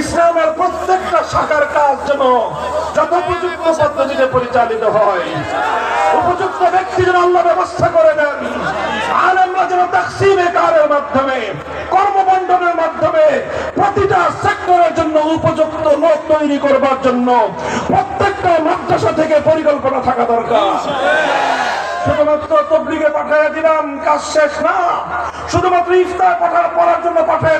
ইসলামের প্রত্যেকটা শাখার কাজ যেন যথোপযুক্ত পদ্ধতিতে পরিচালিত হয়। উপযুক্ত ব্যক্তি যেন আল্লাহ ব্যবস্থা করে দেন। আলেমরা যেন তাকসিমে কারের মাধ্যমে কর্মবন্টনের মাধ্যমে প্রতিটা সেক্টরের জন্য উপযুক্ত লোক তৈরি করবার জন্য প্রত্যেকটা মাদ্রাসা থেকে পরিকল্পনা থাকা দরকার। শুধুমাত্র তবলিগে পাঠিয়ে দিলাম, কাজ শেষ না। শুধুমাত্র ইফতার পাঠার পড়ার জন্য না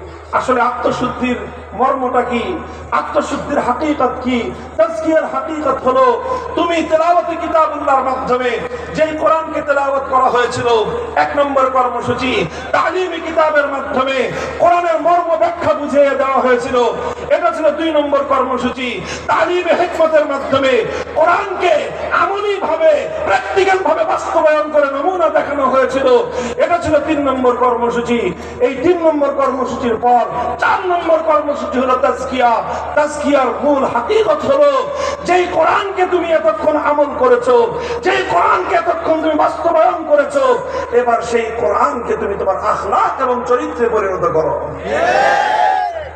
আসলে আত্মশুদ্ধির মর্মটা কি? আত্মশুদ্ধির হাকিকত কি? তাজকিয়ার হাকিকত হলো, তুমি তেলাওয়াতে কিতাবুল্লাহর মাধ্যমে যেই কোরআনকে তেলাওয়াত করা হয়েছিল, এক নম্বর কর্মসূচি, তালিমি কিতাবের মাধ্যমে কোরআনের মর্ম ব্যাখ্যা বুঝিয়ে দেওয়া হয়েছিল। এটা ছিল দুই নম্বর কর্মসূচি, তালিমে হেকমতের মাধ্যমে কোরআনকে আমলি ভাবে প্র্যাকটিক্যাল ভাবে বাস্তবায়ন করে নমুনা দেখানো হয়েছিল। এটা ছিল তিন নম্বর কর্মসূচি। এই তিন নম্বর কর্মসূচির পর চার নম্বর কর্মসূচি হলো তাজকিয়া। তাজকিয়ার মূল হাকিকত হলো, যেই কোরআনকে তুমি এতক্ষণ আমল করেছ, যেই কোরআনকে এতক্ষণ তুমি বাস্তবায়ন করেছ, এবার সেই কোরআনকে তুমি তোমার আখলাক এবং চরিত্রে পরিণত করো।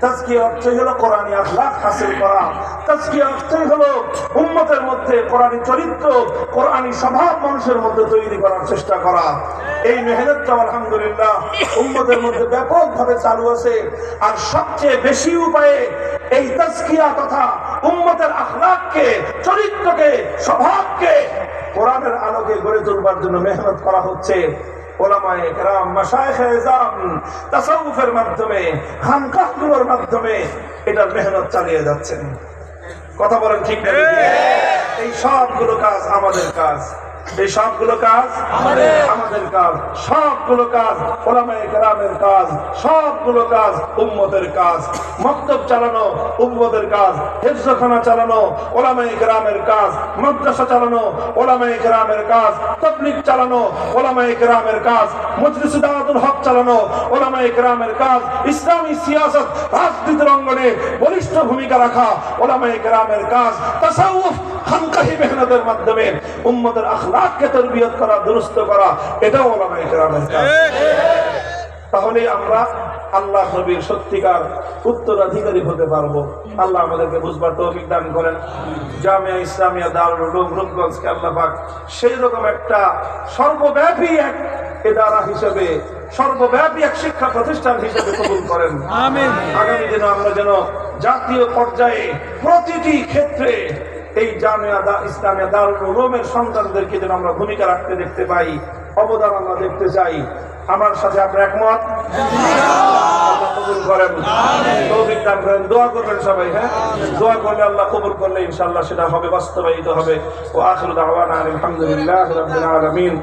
তাজকিয়া অর্থই হলো কোরআনী আখলাক হাসিল করা। তাজকিয়া অর্থই হলো উম্মতের মধ্যে কোরআনী চরিত্র, কোরআনী স্বভাব মানুষের মধ্যে তৈরি করার চেষ্টা করা। এই মেহনতটা আলহামদুলিল্লাহ উম্মতের মধ্যে ব্যাপকভাবে চালু আছে। আর সবচেয়ে বেশি উপায়ে এই তাজকিয়া তথা উম্মতের আখলাককে, চরিত্রকে, স্বভাবকে কোরআনের আলোকে গড়ে তুলবার জন্য মেহনত করা হচ্ছে। মাধ্যমে এটার মেহনত চালিয়ে যাচ্ছেন। কথা বলেন ঠিক এই সবগুলো কাজ আমাদের কাজ। এই সবগুলো কাজ আমাদের। কাজ। সবগুলো কাজ ওলামায়ে কেরামের কাজ। সবগুলো কাজ উম্মতের কাজ। মক্তব চালানো উম্মতের কাজ। হেফজখানা চালানো ওলামায়ে কেরামের কাজ। মাদ্রাসা চালানো ওলামায়ে গ্রামের কাজ। তবলিগ চালানো ওলামায়ে কেরামের কাজ। মজলিস দাওয়াতুল হক চালানো ওলামায়ে গ্রামের কাজ। ইসলামী সিয়াসত রাজনীতির অঙ্গনে বলিষ্ঠ ভূমিকা রাখা ওলামায়ে গ্রামের কাজ। তাসাউফ খানকাহি মেহনতের মাধ্যমে উম্মতের আখলাককে তরবিয়ত করা দুরুস্ত করা এটাও ওলামায়ে কেরামের কাজ তাহলে আমরা আল্লাহ নবীর সত্যিকার উত্তরাধিকারী হতে পারব। আল্লাহ আমাদেরকে বুঝবার তৌফিক দান করেন। জামিয়া ইসলামিয়া দারুল উলুম রূপগঞ্জকে আল্লাহ পাক সেই রকম একটা সর্বব্যাপী এক এদারা হিসেবে সর্বব্যাপী এক শিক্ষা প্রতিষ্ঠান হিসেবে কবুল করেন। আমিন। আগামী দিনে আমরা যেন জাতীয় পর্যায়ে প্রতিটি ক্ষেত্রে এই জামিয়া ইসলামিয়া দারুল উলুমের সন্তানদেরকে যেন আমরা ভূমিকা রাখতে দেখতে পাই অবদান আমরা দেখতে চাই। আমার সাথে আপনার একমত? করেন। তৌফিক দান করেন। দোয়া করবেন সবাই হ্যাঁ? দোয়া করলে আল্লাহ কবুল করলে ইনশাআল্লাহ সেটা হবে বাস্তবায়িত হবে। ও আখিরু দাওয়ানা আলহামদুলিল্লাহ রাব্বিল আলামিন।